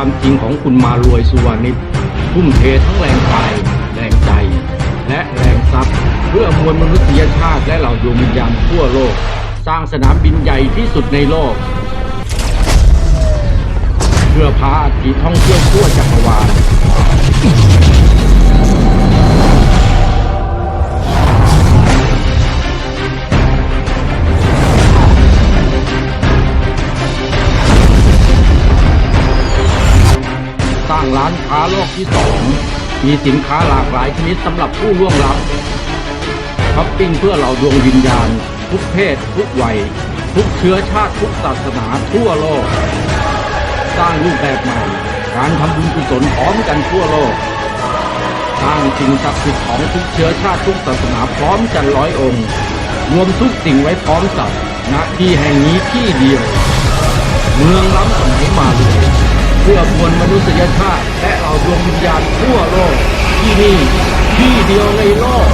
ความจริงของคุณมารวยสุวรรณิชทุ่มเททั้งแรงกาย แรงใจ และแรงทรัพย์ เพื่อมวลมนุษยชาติและเหล่าดวงวิญญาณทั่วโลก สร้างสนามบินใหญ่ที่สุดในโลก เพื่อพาอัฐิท่องเที่ยวทั่วจักรวาล สร้างร้านค้าโลกที่สองมีสินค้าหลากหลายชนิดสำหรับผู้ล่วงลับช้อปปิ้งเพื่อเราดวงวิญญาณ ทุกเพศ ทุกวัย ทุกเชื้อชาติทุกศาสนาทั่วโลก สร้างรูปแบบใหม่ การทำบุญกุศลพร้อมกันทั่วโลก สร้างสิ่งศักดิ์สิทธิ์ของทุกเชื้อชาติทุกศาสนาพร้อมกันร้อยองค์ รวมทุกสิ่งไว้พร้อมสับณที่แห่งนี้ที่เดียว เมืองล้ำสมัยมาเลย พื่อมวลมนุษยชาติและเอาดวงวิญญาณทั่วโลกที่นี่ที่เดียวในโลก